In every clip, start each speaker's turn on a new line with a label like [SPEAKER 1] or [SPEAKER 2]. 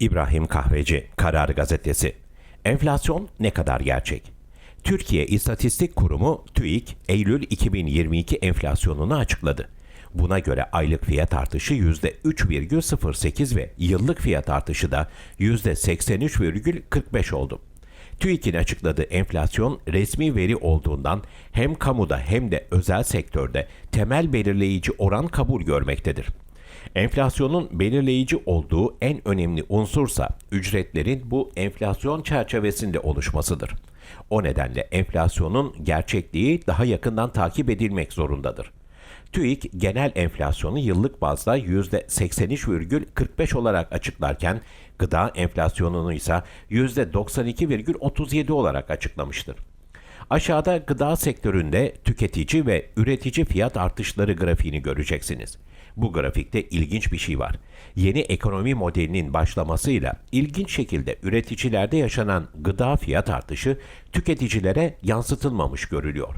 [SPEAKER 1] İbrahim Kahveci, Karar Gazetesi. Enflasyon ne kadar gerçek? Türkiye İstatistik Kurumu TÜİK, Eylül 2022 enflasyonunu açıkladı. Buna göre aylık fiyat artışı %3,08 ve yıllık fiyat artışı da %83,45 oldu. TÜİK'in açıkladığı enflasyon resmi veri olduğundan hem kamuda hem de özel sektörde temel belirleyici oran kabul görmektedir. Enflasyonun belirleyici olduğu en önemli unsursa ücretlerin bu enflasyon çerçevesinde oluşmasıdır. O nedenle enflasyonun gerçekliği daha yakından takip edilmek zorundadır. TÜİK genel enflasyonu yıllık bazda %83,45 olarak açıklarken gıda enflasyonunu ise %92,37 olarak açıklamıştır. Aşağıda gıda sektöründe tüketici ve üretici fiyat artışları grafiğini göreceksiniz. Bu grafikte ilginç bir şey var. Yeni ekonomi modelinin başlamasıyla ilginç şekilde üreticilerde yaşanan gıda fiyat artışı tüketicilere yansıtılmamış görülüyor.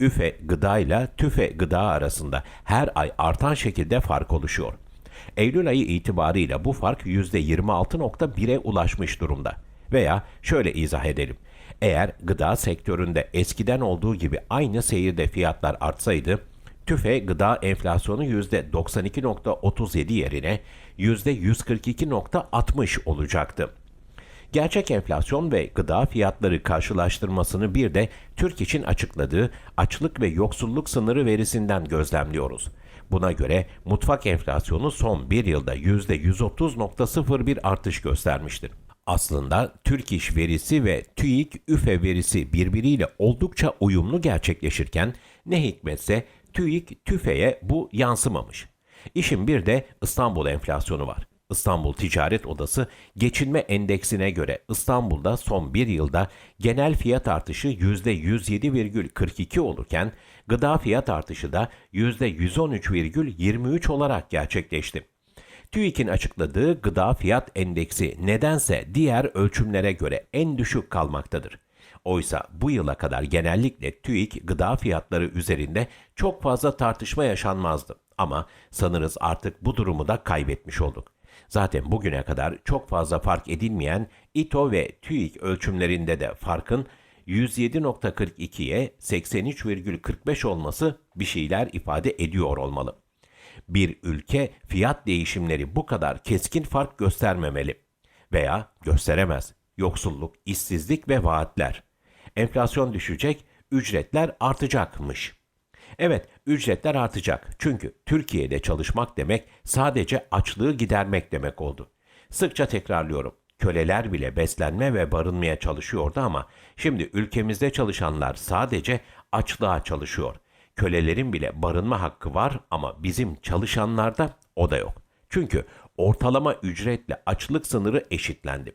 [SPEAKER 1] Üfe gıda ile tüfe gıda arasında her ay artan şekilde fark oluşuyor. Eylül ayı itibarıyla bu fark %26.1'e ulaşmış durumda. Veya şöyle izah edelim. Eğer gıda sektöründe eskiden olduğu gibi aynı seyirde fiyatlar artsaydı, tüfe gıda enflasyonu %92.37 yerine %142.60 olacaktı. Gerçek enflasyon ve gıda fiyatları karşılaştırmasını bir de Türk için açıkladığı açlık ve yoksulluk sınırı verisinden gözlemliyoruz. Buna göre mutfak enflasyonu son bir yılda %130.01 artış göstermiştir. Aslında Türk İş verisi ve TÜİK üfe verisi birbiriyle oldukça uyumlu gerçekleşirken ne hikmetse TÜİK TÜFE'ye bu yansımamış. İşin bir de İstanbul enflasyonu var. İstanbul Ticaret Odası geçinme endeksine göre İstanbul'da son bir yılda genel fiyat artışı %107,42 olurken gıda fiyat artışı da %113,23 olarak gerçekleşti. TÜİK'in açıkladığı gıda fiyat endeksi nedense diğer ölçümlere göre en düşük kalmaktadır. Oysa bu yıla kadar genellikle TÜİK gıda fiyatları üzerinde çok fazla tartışma yaşanmazdı. Ama sanırız artık bu durumu da kaybetmiş olduk. Zaten bugüne kadar çok fazla fark edilmeyen İTO ve TÜİK ölçümlerinde de farkın 107.42'ye 83,45 olması bir şeyler ifade ediyor olmalı. Bir ülke fiyat değişimleri bu kadar keskin fark göstermemeli veya gösteremez. Yoksulluk, işsizlik ve vaatler. Enflasyon düşecek, ücretler artacakmış. Evet, ücretler artacak. Çünkü Türkiye'de çalışmak demek sadece açlığı gidermek demek oldu. Sıkça tekrarlıyorum. Köleler bile beslenme ve barınmaya çalışıyordu ama şimdi ülkemizde çalışanlar sadece açlığa çalışıyor. Kölelerin bile barınma hakkı var ama bizim çalışanlarda o da yok. Çünkü ortalama ücretle açlık sınırı eşitlendi.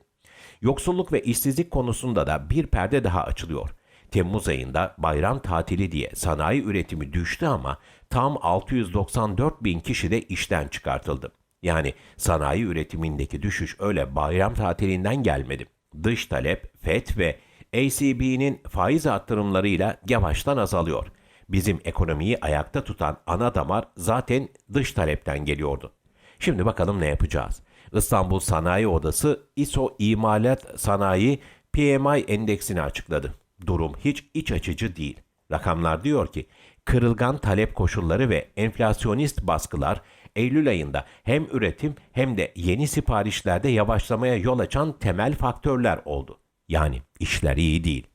[SPEAKER 1] Yoksulluk ve işsizlik konusunda da bir perde daha açılıyor. Temmuz ayında bayram tatili diye sanayi üretimi düştü ama tam 694 bin kişi de işten çıkartıldı. Yani sanayi üretimindeki düşüş öyle bayram tatilinden gelmedi. Dış talep, FED ve ACB'nin faiz arttırımlarıyla yavaştan azalıyor. Bizim ekonomiyi ayakta tutan ana damar zaten dış talepten geliyordu. Şimdi bakalım ne yapacağız? İstanbul Sanayi Odası ISO İmalat Sanayi PMI endeksini açıkladı. Durum hiç iç açıcı değil. Rakamlar diyor ki kırılgan talep koşulları ve enflasyonist baskılar Eylül ayında hem üretim hem de yeni siparişlerde yavaşlamaya yol açan temel faktörler oldu. Yani işler iyi değil.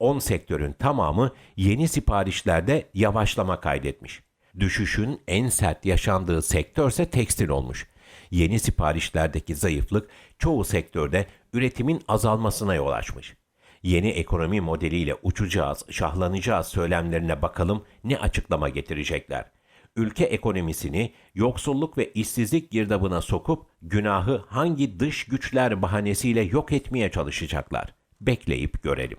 [SPEAKER 1] 10 sektörün tamamı yeni siparişlerde yavaşlama kaydetmiş. Düşüşün en sert yaşandığı sektörse tekstil olmuş. Yeni siparişlerdeki zayıflık çoğu sektörde üretimin azalmasına yol açmış. Yeni ekonomi modeliyle uçacağız, şahlanacağız söylemlerine bakalım ne açıklama getirecekler. Ülke ekonomisini yoksulluk ve işsizlik girdabına sokup günahı hangi dış güçler bahanesiyle yok etmeye çalışacaklar. Bekleyip görelim.